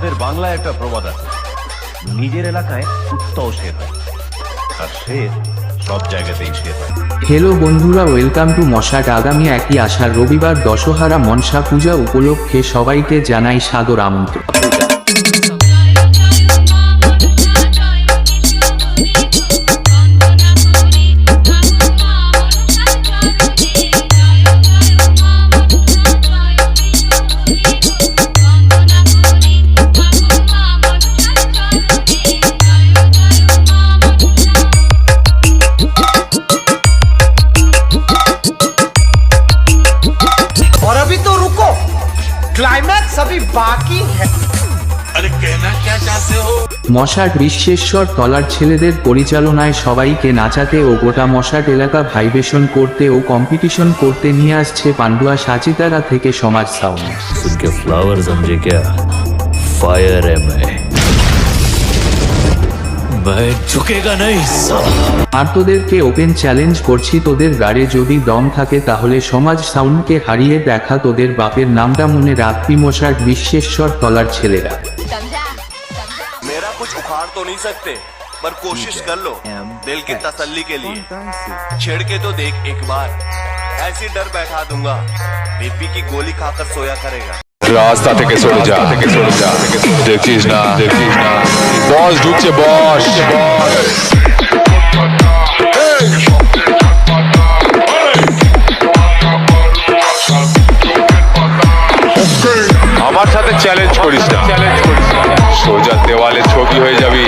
আমাদের বাংলায় একটা প্রবাদ আছে। নিজের এলাকায় উত্তাও শের হয়। আর শের সব জায়গাতেই শের হয়। হ্যালো বন্ধুরা ওয়েলকাম টু মশাট আগামী একই আসার রবিবার দশহারা মনসা পূজা উপলক্ষে সবাইকে জানাই সাদর আমন্ত্রণ। ক্লাইম্যাক্স अभी বাকি মশাট বিশ্বেশ্বর তলার ছেলেদের পরিচালনায় সবাইকে নাচাতে ও গোটা মশাট এলাকা ভাইবেশন করতে ও কম্পিটিশন করতে নিয়ে আসছে পান্ডুয়া সাচিতারা থেকে সমাজ সাউন্ড। ফায়ার এম समझे क्या फायर है मैं मैं झुकेगा नहीं साला আর তোদেরকে ওপেন চ্যালেঞ্জ করছি তোদের গাড়ে যদি দম থাকে তাহলে সমাজ সাউন্ডকে হারিয়ে দেখা তোদের বাপের নামটা মনে রাখবি মশাট বিশ্বেশ্বর তলার ছেলেরা समझा समझा मेरा कुछ उखाड़ तो नहीं सकते पर कोशिश कर लो दिल की तसल्ली के लिए छेड़ के तो देख एक बार ऐसी डर बैठा दूंगा बीपी की गोली खाकर सोया करेगा রাস্তা থেকে সরে যা থেকে সরে যা দেখছিস না দেখছিস না বস ঢুকছে বস আমার সাথে চ্যালেঞ্জ করিস না চ্যালেঞ্জ করিস না। সোজা দেওয়ালে ছবি হয়ে যাবি।